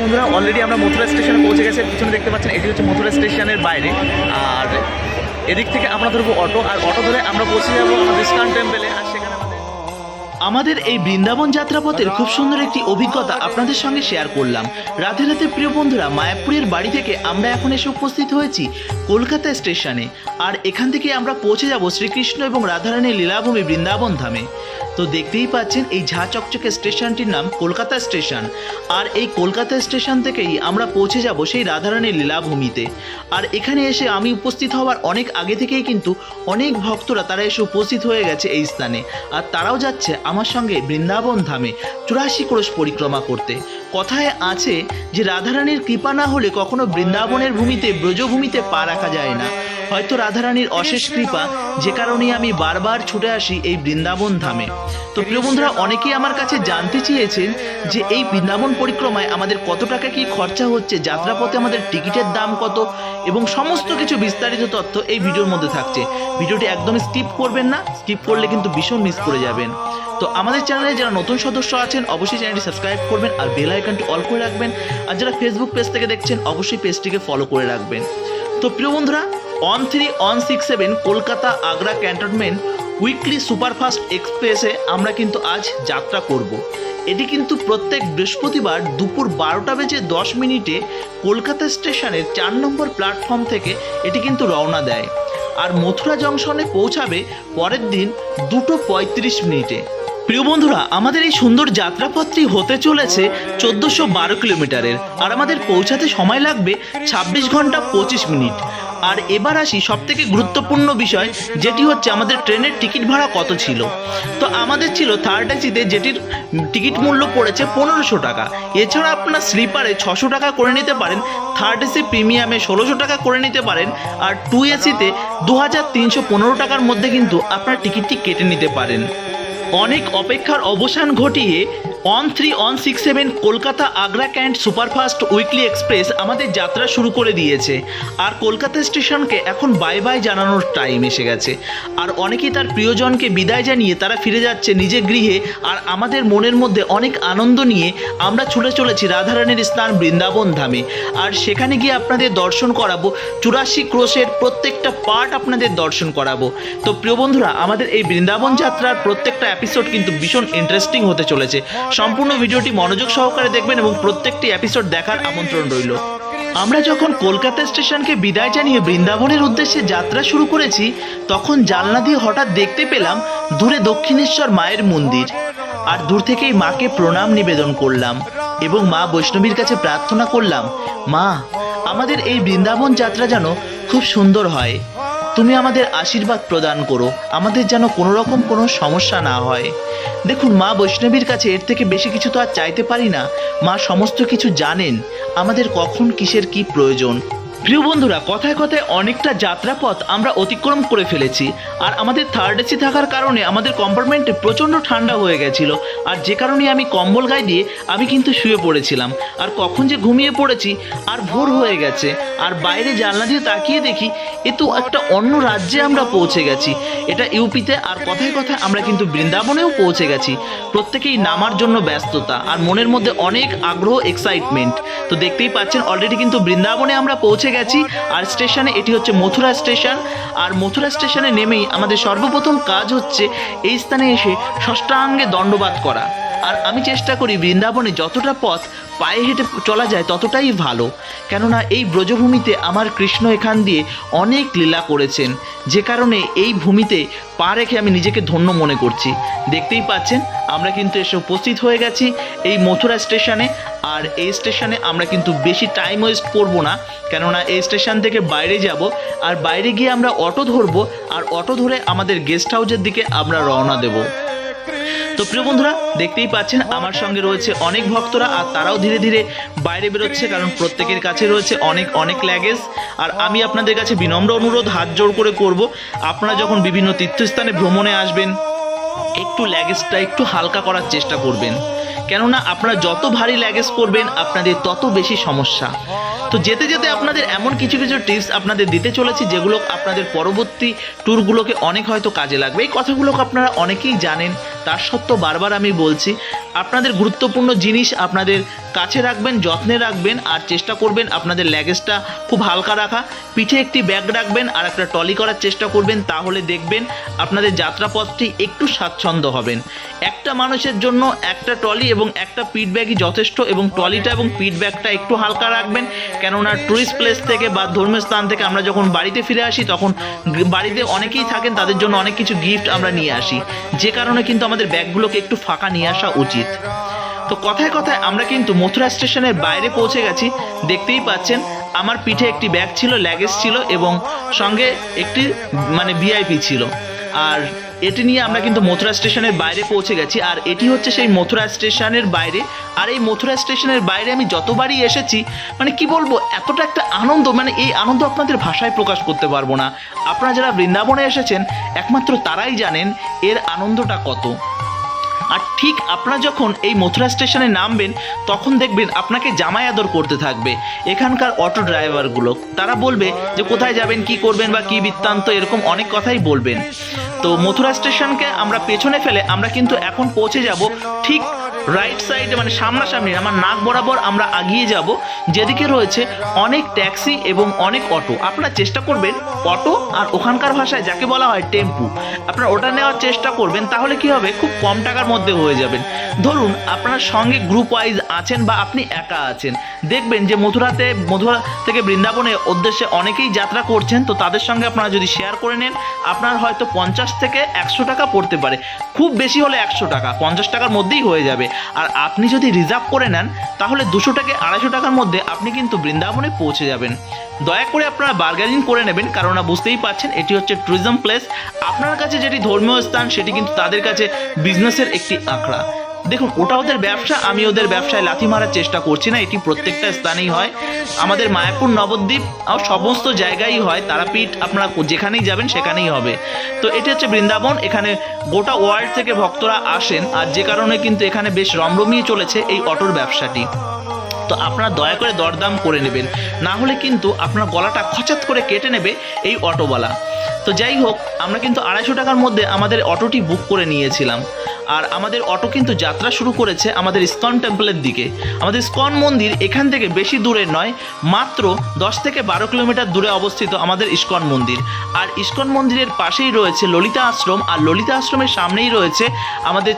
বন্ধুরা অলরেডি আমরা মথুরা স্টেশনে পৌঁছে গেছে। পিছনে দেখতে পাচ্ছেন, এটি হচ্ছে মথুরা স্টেশনের বাইরে। আর এদিক থেকে আমরা ধরবো অটো, আর অটো ধরে আমরা পৌঁছে যাব আমাদের ইস্কান টেম্পেলে আর সেখানে আমাদের এই বৃন্দাবন যাত্রাপথের খুব সুন্দর একটি অভিজ্ঞতা আপনাদের সঙ্গে শেয়ার করলাম। রাধে রাধে প্রিয় বন্ধুরা, মায়াপুরের বাড়ি থেকে আমরা এখন এসে উপস্থিত হয়েছি কলকাতা স্টেশনে। আর এখান থেকে আমরা পৌঁছে যাব শ্রীকৃষ্ণ এবং রাধারানীর লীলাভূমি বৃন্দাবন ধামে। তো দেখতেই পাচ্ছেন এই ঝা চকচকে স্টেশনটির নাম কলকাতা স্টেশন। আর এই কলকাতা স্টেশন থেকেই আমরা পৌঁছে যাব সেই রাধারানীর লীলাভূমিতে। আর এখানে এসে আমি উপস্থিত হওয়ার অনেক আগে থেকেই কিন্তু অনেক ভক্তরা তারা এসে উপস্থিত হয়ে গেছে এই স্থানে। আর তারাও যাচ্ছে আমার সঙ্গে বৃন্দাবন ধামে চুরাশি ক্রোশ পরিক্রমা করতে। কথায় আছে যে রাধারানীর কৃপা না হলে কখনো বৃন্দাবনের ভূমিতে, ব্রজভূমিতে পা রাখা যায় না। হয়তো রাধারানীর অশেষ কৃপা, যে কারণে আমি বারবার ছুটে আসি এই বৃন্দাবন ধামে। তো প্রিয় বন্ধুরা, অনেকেই আমার কাছে জানতে চেয়েছেন যে এই বৃন্দাবন পরিক্রমায় আমাদের কত টাকা কি খরচা হচ্ছে, যাত্রাপথে আমাদের টিকিটের দাম কত, এবং সমস্ত কিছু বিস্তারিত তথ্য এই ভিডিওর মধ্যে থাকছে। ভিডিওটি একদম স্কিপ করবেন না, স্কিপ করলে কিন্তু ভীষণ মিস করে যাবেন। তো আমাদের চ্যানেলে যারা নতুন সদস্য আছেন, অবশ্যই চ্যানেলটি সাবস্ক্রাইব করবেন আর বেল আইকনটি অল করে রাখবেন। আর যারা ফেসবুক পেজ থেকে দেখছেন, অবশ্যই পেজটিকে ফলো করে রাখবেন। তো প্রিয় বন্ধুরা one three one six seven Kolkata Agra cantonment weekly superfast এক্সপ্রেসে আমরা কিন্তু আজ যাত্রা করব। এটি কিন্তু প্রত্যেক বৃহস্পতিবার দুপুর বারোটা বেজে দশ মিনিটে কলকাতা স্টেশনের চার নম্বর প্ল্যাটফর্ম থেকে এটি কিন্তু রওনা দেয়। আর মথুরা জংশনে পৌঁছাবে পরের দিন দুটো পঁয়ত্রিশ মিনিটে। প্রিয় বন্ধুরা, আমাদের এই সুন্দর যাত্রাপথটি হতে চলেছে চোদ্দোশো বারো কিলোমিটারের। আর আমাদের পৌঁছাতে সময় লাগবে ছাব্বিশ ঘণ্টা পঁচিশ মিনিট। আর এবার আসি সব থেকে গুরুত্বপূর্ণ বিষয়, যেটি হচ্ছে আমাদের ট্রেনের টিকিট ভাড়া কত ছিল। তো আমাদের ছিল থার্ড এসিতে যেটির টিকিট মূল্য পড়েছে পনেরোশো টাকা। এছাড়া আপনার স্লিপারে ছশো টাকা করে নিতে পারেন থার্ড এসি প্রিমিয়ামে ষোলোশো টাকা করে নিতে পারেন, আর টু এসিতে দু হাজার তিনশো পনেরো টাকার মধ্যে কিন্তু আপনার টিকিটটি কেটে নিতে পারেন। অনেক অপেক্ষার অবসান ঘটিয়ে one three one six seven Kolkata, Agra cantt superfast weekly express আমাদের যাত্রা শুরু করে দিয়েছে। আর কলকাতা স্টেশনকে এখন বাই বাই জানানোর টাইম এসে গেছে। আর অনেকেই তার প্রিয়জনকে বিদায় জানিয়ে তারা ফিরে যাচ্ছে নিজের গৃহে। আর আমাদের মনের মধ্যে অনেক আনন্দ নিয়ে আমরা ছুটে চলেছি রাধারানীর স্থান বৃন্দাবন ধামে। আর সেখানে গিয়ে আপনাদের দর্শন করাবো। চুরাশি ক্রোশের প্রত্যেকটা পার্ট আপনাদের দর্শন করাবো। তো প্রিয় বন্ধুরা, আমাদের এই বৃন্দাবন যাত্রার প্রত্যেকটা এপিসোড কিন্তু ভীষণ ইন্টারেস্টিং হতে চলেছে। সম্পূর্ণ ভিডিওটি মনোযোগ সহকারে দেখবেন এবং প্রত্যেকটি এপিসোড দেখার আমন্ত্রণ রইল। আমরা যখন কলকাতা স্টেশনকে বিদায় জানিয়ে বৃন্দাবনের উদ্দেশ্যে যাত্রা শুরু করেছি, তখন জানলা দিয়ে হঠাৎ দেখতে পেলাম দূরে দক্ষিণেশ্বর মায়ের মন্দির। আর দূর থেকেই মাকে প্রণাম নিবেদন করলাম এবং মা বৈষ্ণবীর কাছে প্রার্থনা করলাম, মা, আমাদের এই বৃন্দাবন যাত্রা যেন খুব সুন্দর হয়। তুমি আমাদের আশীর্বাদ প্রদান করো। আমাদের যেন কোনো রকম কোনো সমস্যা না হয়। দেখুন, মা বৈষ্ণবীর কাছে এর থেকে বেশি কিছু তো আর চাইতে পারি না। মা সমস্ত কিছু জানেন। আমাদের কখন কিসের কি প্রয়োজন? প্রিয় বন্ধুরা, কথায় কথায় অনেকটা যাত্রাপথ আমরা অতিক্রম করে ফেলেছি। আর আমাদের থার্ড এসি থাকার কারণে আমাদের কম্পার্টমেন্টে প্রচণ্ড ঠান্ডা হয়ে গেছিল। আর যে কারণে আমি কম্বল গায়ে দিয়ে আমি কিন্তু শুয়ে পড়েছিলাম। আর কখন যে ঘুমিয়ে পড়েছি, আর ভোর হয়ে গেছে। আর বাইরে জানলা দিয়ে তাকিয়ে দেখি, এ তো একটা অন্য রাজ্যে আমরা পৌঁছে গেছি। এটা ইউপিতে আর কথায় কথায় আমরা কিন্তু বৃন্দাবনেও পৌঁছে গেছি। প্রত্যেকেই নামার জন্য ব্যস্ততা আর মনের মধ্যে অনেক আগ্রহ এক্সাইটমেন্ট তো দেখতেই পাচ্ছেন অলরেডি কিন্তু বৃন্দাবনে আমরা পৌঁছে গেছি। আর স্টেশনে এটি হচ্ছে মথুরা স্টেশন। আর মথুরা স্টেশনে নেমেই আমাদের সর্বপ্রথম কাজ হচ্ছে এই স্থানে এসে ষষ্ঠাঙ্গে দণ্ডবাদ করা। আর আমি চেষ্টা করি বৃন্দাবনে যতটা পথ পায়ে হেঁটে চলা যায় ততটাই ভালো। কেননা এই ব্রজভূমিতে আমার কৃষ্ণ এখান দিয়ে অনেক লীলা করেছেন। যে কারণে এই ভূমিতে পা রেখে আমি নিজেকে ধন্য মনে করছি। দেখতেই পাচ্ছেন, আমরা কিন্তু এসে উপস্থিত হয়ে গেছি এই মথুরা স্টেশনে। আর এই স্টেশনে আমরা কিন্তু বেশি টাইম ওয়েস্ট করব না, কেননা এই স্টেশন থেকে বাইরে যাব, আর বাইরে গিয়ে আমরা অটো ধরবো, আর অটো ধরে আমাদের গেস্ট হাউসের দিকে আমরা রওনা দেবো। তো প্রিয় বন্ধুরা, দেখতেই পাচ্ছেন, আমার সঙ্গে রয়েছে অনেক ভক্তরা, আর তারাও ধীরে ধীরে বাইরে বেরোচ্ছে, কারণ প্রত্যেকের কাছে রয়েছে অনেক অনেক ল্যাগেজ আর আমি আপনাদের কাছে বিনম্র অনুরোধ, হাত জোড় করে করব, আপনারা যখন বিভিন্ন তীর্থস্থানে ভ্রমণে আসবেন, একটু ল্যাগেজটা একটু হালকা করার চেষ্টা করবেন। কেননা আপনারা যত ভারী লাগেজ করবেন আপনাদের তত বেশি সমস্যা। তো যেতে যেতে আপনাদের এমন কিছু কিছু টিপস আপনাদের দিতে চলেছি, যেগুলো আপনাদের পরবর্তী ট্যুরগুলোকে অনেক হয়তো কাজে লাগবে। এই কথাগুলোকে আপনারা অনেকেই জানেন, তার সত্ত্বেও বারবার আমি বলছি। আপনাদের গুরুত্বপূর্ণ জিনিস আপনাদের কাছে রাখবেন, যত্নে রাখবেন আর চেষ্টা করবেন আপনাদের ল্যাগেজটা খুব হালকা রাখা। পিঠে একটি ব্যাগ রাখবেন আর একটা টলি করার চেষ্টা করবেন, তাহলে দেখবেন আপনাদের যাত্রাপথটি একটু স্বাচ্ছন্দ্য হবেন। একটা মানুষের জন্য একটা টলি এবং একটা পিট ব্যাগই যথেষ্ট এবং টলিটা এবং পিট ব্যাগটা একটু হালকা রাখবেন। কেননা টুরিস্ট প্লেস থেকে বা ধর্মীয় স্থান থেকে আমরা যখন বাড়িতে ফিরে আসি, তখন বাড়িতে অনেকেই থাকেন, তাদের জন্য অনেক কিছু গিফট আমরা নিয়ে আসি। যে কারণে কিন্তু আমাদের ব্যাগগুলোকে একটু ফাঁকা নিয়ে আসা উচিত। তো কথায় কথায় আমরা কিন্তু মথুরা স্টেশনের বাইরে পৌঁছে গেছি। দেখতেই পাচ্ছেন, আমার পিঠে একটি ব্যাগ ছিল ল্যাগেজ ছিল এবং সঙ্গে একটি মানে ভিআইপি ছিল। আর এটি নিয়ে আমরা কিন্তু মথুরা স্টেশনের বাইরে পৌঁছে গেছি। আর এটি হচ্ছে সেই মথুরা স্টেশনের বাইরে। আর এই মথুরা স্টেশনের বাইরে আমি যতবারই এসেছি মানে কি বলব, এতটা একটা আনন্দ মানে এই আনন্দ আপনাদের ভাষায় প্রকাশ করতে পারব না। আপনারা যারা বৃন্দাবনে এসেছেন, একমাত্র তারাই জানেন এর আনন্দটা কত। আর ঠিক আপনারা যখন এই মথুরা স্টেশনে নামবেন, তখন দেখবেন আপনাকে জামাই আদর করতে থাকবে। এখানকার অটো ড্রাইভারগুলো, তারা বলবে যে কোথায় যাবেন, কি করবেন বা কি বৃত্তান্ত, এরকম অনেক কথাই বলবেন। তো মথুরা স্টেশনকে আমরা পেছনে ফেলে আমরা কিন্তু এখন পৌঁছে যাব ঠিক রাইট সাইডে মানে সামনাসামনি, আমার নাক বরাবর আমরা আগিয়ে যাব, যেদিকে রয়েছে অনেক ট্যাক্সি এবং অনেক অটো। আপনারা চেষ্টা করবেন অটো আর ওখানকার ভাষায় যাকে বলা হয় টেম্পু। আপনারা ওটা নেওয়ার চেষ্টা করবেন, তাহলে কি হবে? খুব কম টাকার মধ্যে হয়ে যাবেন। ধরুন, আপনার সঙ্গে গ্রুপ ওয়াইজ আছেন বা আপনি একা আছেন। দেখবেন যে মথুরাতে, মথুরা থেকে বৃন্দাবনে উদ্দেশ্যে অনেকেই যাত্রা করছেন, তো তাদের সঙ্গে আপনারা যদি শেয়ার করে নেন, আপনার হয়তো পঞ্চাশ থেকে একশো টাকা পড়তে পারে। খুব বেশি হলে একশো টাকা, পঞ্চাশ টাকার মধ্যেই হয়ে যাবে। আর আপনি যদি রিজার্ভ করে নেন, তাহলে দুশো থেকে আড়াইশো টাকার মধ্যে আপনি কিন্তু বৃন্দাবনে পৌঁছে যাবেন। দয়া করে আপনারা বার্গেনিং করে নেবেন, কারণ বুঝতেই পারছেন এটি হচ্ছে ট্যুরিজম প্লেস আপনার কাছে যেটি ধর্মীয় স্থান, সেটি কিন্তু তাদের কাছে বিজনেসের একটি আঁকড়া দেখুন, ওটা ওদের ব্যবসা, আমি ওদের ব্যবসায় লাথি মারার চেষ্টা করছি না, এটি প্রত্যেকটা স্থানেই হয়। আমাদের মায়াপুর নবদ্বীপ আর সমস্ত জায়গায় হয়, তারাপীঠ আপনারা যেখানেই যাবেন, সেখানেই হবে। তো এটি হচ্ছে বৃন্দাবন, এখানে গোটা ওয়ার্ল্ড থেকে ভক্তরা আসেন, আর যে কারণে কিন্তু এখানে বেশ রমরমিয়ে চলেছে এই অটোর ব্যবসাটি। তো আপনারা দয়া করে দরদাম করে নেবেন। না হলে কিন্তু আপনার গলাটা খচাত করে কেটে নেবে এই অটোওয়ালা। তো যাই হোক, আমরা কিন্তু আড়াইশো টাকার মধ্যে আমাদের অটোটি বুক করে নিয়েছিলাম। আর আমাদের অটো কিন্তু যাত্রা শুরু করেছে আমাদের ইস্কন টেম্পলের দিকে। আমাদের ইস্কন মন্দির এখান থেকে বেশি দূরে নয়, মাত্র দশ থেকে বারো কিলোমিটার দূরে অবস্থিত আমাদের ইস্কন মন্দির। আর ইস্কন মন্দিরের পাশেই রয়েছে ললিতা আশ্রম, আর ললিতা আশ্রমের সামনেই রয়েছে আমাদের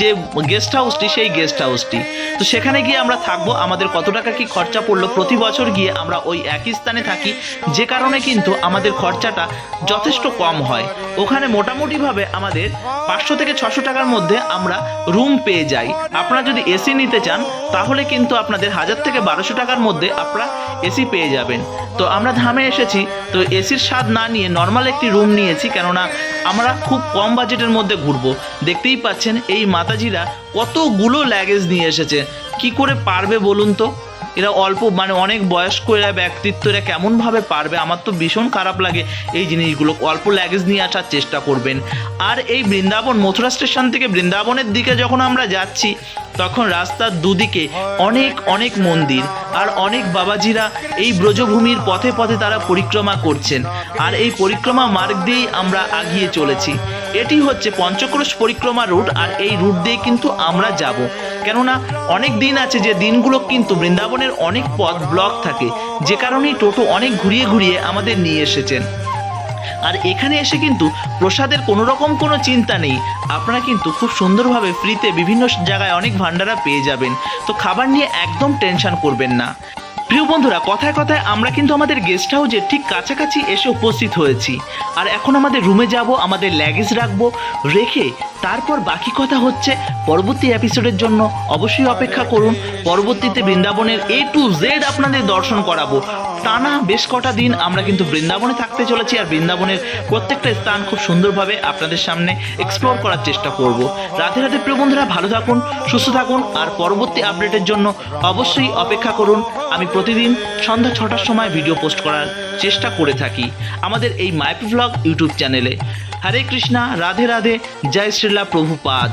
যে গেস্ট হাউসটি সেই গেস্ট হাউসটি তো সেখানে গিয়ে আমরা থাকব। আমাদের কত টাকা কি খরচা পড়ল? প্রতি বছর গিয়ে আমরা ওই একই স্থানে থাকি। যে কারণে কিন্তু আমাদের খরচাটা যথেষ্ট কম হয়। ওখানে মোটামুটিভাবে আমাদের পাঁচশো থেকে ছশো টাকার মধ্যে আমরা রুম পেয়ে যাই। আপনারা যদি এসি নিতে চান, তাহলে কিন্তু আপনাদের হাজার থেকে বারোশো টাকার মধ্যে আপনারা এসি পেয়ে যাবেন। তো আমরা ধামে এসেছি। তো এসির স্বাদ না নিয়ে নর্মাল একটি রুম নিয়েছি, কেননা আমরা খুব কম বাজেটের মধ্যে ঘুরবো। দেখতেই পাচ্ছেন এই মাতাজিরা কতগুলো ল্যাগেজ নিয়ে এসেছে। কি করে পারবে বলুন তো? এরা অল্প মানে অনেক বয়স্ক এরা ব্যক্তিত্ব, এরা কেমনভাবে পারবে? আমার তো ভীষণ খারাপ লাগে এই জিনিসগুলো। অল্প ল্যাগেজ নিয়ে আসার চেষ্টা করবেন। আর এই বৃন্দাবন, মথুরা স্টেশন থেকে বৃন্দাবনের দিকে যখন আমরা যাচ্ছি, তখন রাস্তার দুদিকে অনেক অনেক মন্দির। আর অনেক বাবাজিরা এই ব্রজভূমির পথে পথে তারা পরিক্রমা করছেন। আর এই পরিক্রমা মার্গ দিয়েই আমরা আগিয়ে চলেছি। এটি হচ্ছে পঞ্চক্রোশ পরিক্রমা রুট, আর এই রুট দিয়ে কিন্তু আমরা যাব। কেননা অনেক দিন আছে যে দিনগুলো কিন্তু বৃন্দাবনের অনেক পথ ব্লক থাকে, যে কারণেই টোটো অনেক ঘুরিয়ে ঘুরিয়ে আমাদের নিয়ে এসেছেন। আর এখানে এসে কিন্তু প্রসাদের কোনো রকম কোনো চিন্তা নেই, আপনারা কিন্তু খুব সুন্দরভাবে ফ্রিতে বিভিন্ন জায়গায় অনেক ভান্ডারা পেয়ে যাবেন। তো খাবার নিয়ে একদম টেনশন করবেন না। প্রিয় বন্ধুরা, কথায় কথায় আমরা কিন্তু আমাদের গেস্ট হাউসের ঠিক কাছাকাছি এসে উপস্থিত হয়েছি। আর এখন আমাদের রুমে যাব, আমাদের ল্যাগেজ রাখব, রেখে তারপর বাকি কথা হচ্ছে পরবর্তী এপিসোডের জন্য অবশ্যই অপেক্ষা করুন। পরবর্তীতে বৃন্দাবনের এ টু জেড আপনাদের দর্শন করাবো। টানা বেশ কটা দিন আমরা কিন্তু বৃন্দাবনে থাকতে চলেছি আর বৃন্দাবনের প্রত্যেকটা স্থান খুব সুন্দরভাবে আপনাদের সামনে এক্সপ্লোর করার চেষ্টা করব। রাধে রাধে প্রিয় বন্ধুরা, ভালো থাকুন, সুস্থ থাকুন আর পরবর্তী আপডেটের জন্য অবশ্যই অপেক্ষা করুন। আমি প্রতিদিন সন্ধ্যা ছটার সময় ভিডিও পোস্ট করার চেষ্টা করে থাকি আমাদের এই মাইপি ভ্লগ ইউটিউব চ্যানেলে হরে কৃষ্ণা, রাধে রাধে, জয় শ্রীলা প্রভুপাদ।